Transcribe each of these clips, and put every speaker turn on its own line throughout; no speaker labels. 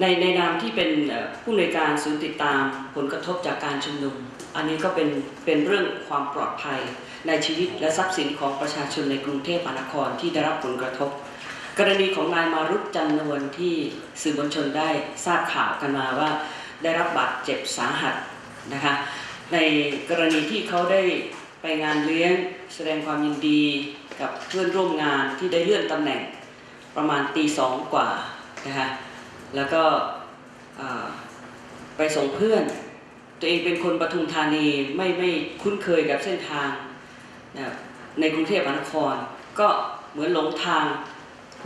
ในในนามที่เป็นผู้ในการศูนย์ติดตามผลกระทบจากการชุมนุม อันนี้ก็เป็นเป็นเรื่องความปลอดภัยในชีวิตและทรัพย์สินของประชาชนในกรุงเทพมหานครที่ได้รับผลกระทบ กรณีของนายมารุตจันนวลที่สื่อมวลชนได้ทราบข่าวกันมาว่า ได้รับบาดเจ็บสาหัสนะคะในกรณีที่เขาได้ไปงานเลี้ยงแสดงความยินดีกับเพื่อนร่วมงานที่ได้เลื่อนตำแหน่งประมาณตีสองกว่านะคะ แล้วก็ไปส่งเพื่อน ตัวเองเป็นคนปทุมธานีไม่ไม่คุ้นเคยกับเส้นทางนะในกรุงเทพมหานคร ก็เหมือนหลงทาง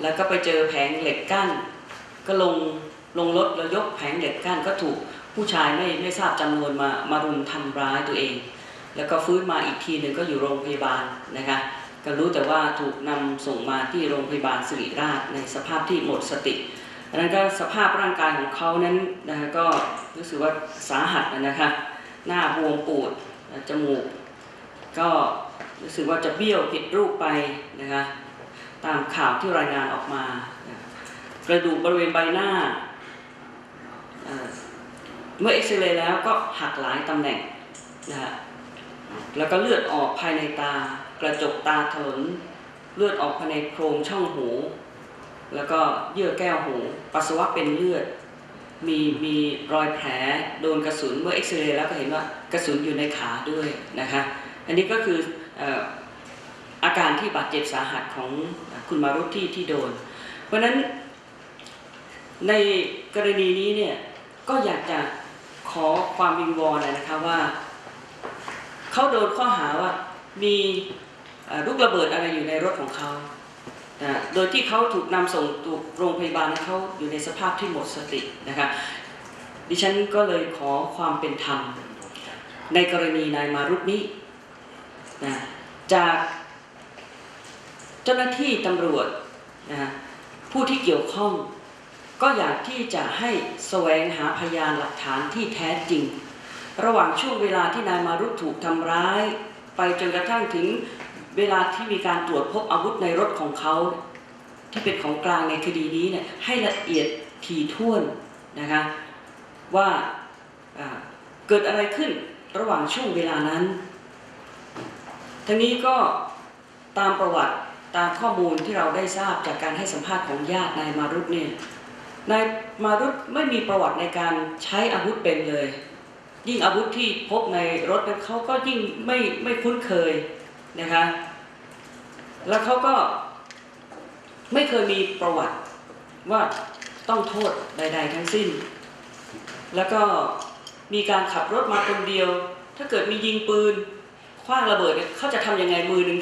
แล้วก็ไปเจอแผงเหล็กกั้น ก็ลงลงรถแล้วยกแผงเหล็กกั้นก็ถูกผู้ชายไม่ไม่ทราบจำนวนมามารุมทำร้ายตัวเอง แล้วก็ฟื้นมาอีกทีหนึ่งก็อยู่โรงพยาบาลนะคะก็รู้แต่ว่าถูกนำส่งมาที่โรงพยาบาลสิริราชในสภาพที่หมดสติ ดังนั้นก็สภาพร่างกายของเขานั้นนะคะก็รู้สึกว่าสาหัสนะคะหน้าบวมปูดจมูก ก็รู้สึกว่าจะเบี้ยวผิดรูปไปนะคะตามข่าวที่รายงานออกมา กระดูกบริเวณใบหน้า เมื่อเอ็กซเรย์แล้วก็หักหลายตำแหน่งนะฮะแล้วก็เลือดออกภายในตา กระจกตาถลนเลือดออกภายในโพรงช่องหู แล้วก็เยื่อแก้วหู ปัสสาวะเป็นเลือด มีมีรอยแผลโดนกระสุนเมื่อเอ็กซเรย์แล้วก็เห็นว่ากระสุนอยู่ในขาด้วยนะคะอันนี้ก็คือออาการที่บาดเจ็บสาหัสของคุณมารุที่ที่โดน เพราะฉะนั้นในกรณีนี้เนี่ยก็อยากจะขอความวิงวอนนะคะว่าเขาโดนข้อหาว่ามีลูกระเบิดอะไรอยู่ในรถของเขา นะโดยที่เขาถูกนำส่งตัวโรงพยาบาลเขาอยู่ในสภาพที่หมดสตินะคะดิฉันก็เลยขอความเป็นธรรม ในกรณีนายมารุตนี้นะจากเจ้าหน้าที่ตำรวจนะผู้ที่เกี่ยวข้อง ก็อยากที่จะให้แสวงหาพยานหลักฐานที่แท้จริง ระหว่างช่วงเวลาที่นายมารุตถูกทำร้าย ไปจนกระทั่งถึง เวลาที่มีการตรวจพบอาวุธในรถของเขาที่เป็นของกลางในคดีนี้เนี่ยให้ละเอียดถี่ถ้วนนะคะว่าเกิดอะไรขึ้นระหว่างช่วงเวลานั้น ทั้งนี้ก็ตามประวัติตามข้อมูลที่เราได้ทราบจากการให้สัมภาษณ์ของญาตินายมารุตเนี่ยนายมารุตไม่มีประวัติในการใช้อาวุธเป็นเลย ยิ่งอาวุธที่พบในรถนั้นเขาก็ยิ่งไม่ไม่คุ้นเคย นะคะ แล้วเขาก็ไม่เคยมีประวัติว่าต้องโทษใด ๆ ทั้งสิ้น แล้วก็มีการขับรถมาคนเดียว ถ้าเกิดมียิงปืนคว้างระเบิดเนี่ยเขาจะทำยังไงมือหนึ่ง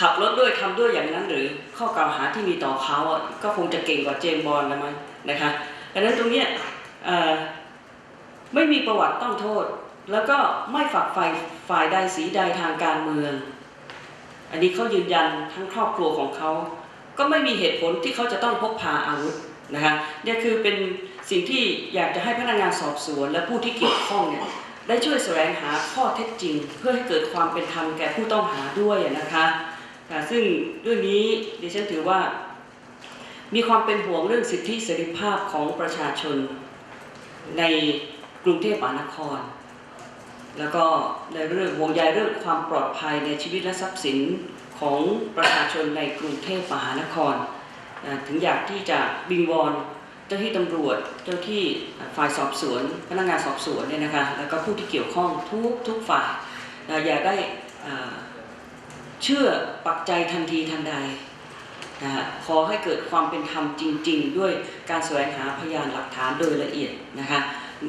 ขับรถด้วยทำด้วยอย่างนั้นหรือข้อกล่าวหาที่มีต่อเขาอะก็คงจะเก่งกว่าเจมบอลนะมั้งนะคะดังนั้นตรงนี้ไม่มีประวัติต้องโทษ แล้วก็ไม่ฝักฝ่ฝ่ายใดสีใดทางการเมือง อันนี้เขายืนยันทั้งครอบครัวของเขาก็ไม่มีเหตุผลที่เขาจะต้องพกพาอาวุธนะคะเนี่ยคือเป็นสิ่งที่อยากจะให้พนักงานสอบสวน และผู้ที่เกี่ยวข้องเนี่ยได้ช่วยแสวงหาข้อเท็จจริง เพื่อให้เกิดความเป็นธรรมแก่ผู้ต้องหาด้วยนะคะค่ะซึ่งเรื่องนี้ดิฉันถือว่า มีความเป็นห่วงเรื่องสิทธิเสรีภาพของประชาชนในกรุงเทพมหานคร แล้วก็ในเรื่องห่วงใยเรื่องความปลอดภัยในชีวิตและทรัพย์สินของประชาชนในกรุงเทพมหานคร ถึงอยากที่จะบิงวอนเจ้าที่ตำรวจ เจ้าที่ฝ่ายสอบสวน พนักงานสอบสวนเนี่ยนะคะ แล้วก็ผู้ที่เกี่ยวข้องทุกทุกฝ่ายอย่าได้เชื่อปักใจทันทีทันใดนะฮะขอให้เกิดความเป็นธรรมจริง ๆ ด้วยการแสวงหาพยานหลักฐานโดยละเอียดนะคะ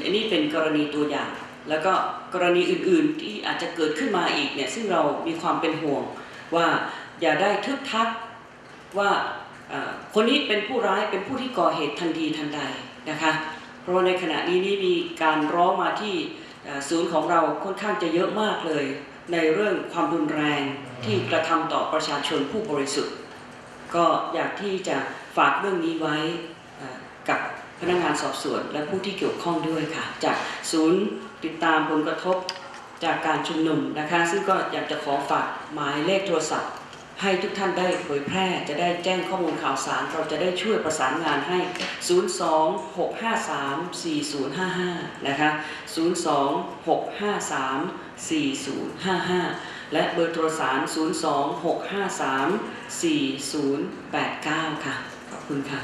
อันนี้เป็นกรณีตัวอย่าง แล้วก็กรณีอื่นๆที่อาจจะเกิดขึ้นมาอีกเนี่ยซึ่งเรามีความเป็นห่วงว่าอย่าได้ทึกทักว่าคนนี้เป็นผู้ร้ายเป็นผู้ที่ก่อเหตุทันทีทันใดนะคะเพราะในขณะนี้นี่มีการร้องมาที่ศูนย์ของเราค่อนข้างจะเยอะมากเลย ในเรื่องความรุนแรงที่กระทำต่อประชาชนผู้บริสุทธิ์ ก็อยากที่จะฝากเรื่องนี้ไว้ พนักงานสอบสวนและผู้ที่เกี่ยวข้องด้วยค่ะ จากศูนย์ติดตามผลกระทบจากการชุมนุมนะคะ ซึ่งก็อยากจะขอฝากหมายเลขโทรศัพท์ ให้ทุกท่านได้เผยแพร่จะได้แจ้งข้อมูลข่าวสาร เราจะได้ช่วยประสานงานให้ 026534055 นะคะ 026534055 และเบอร์โทรศัพท์026534089 ค่ะ ขอบคุณค่ะ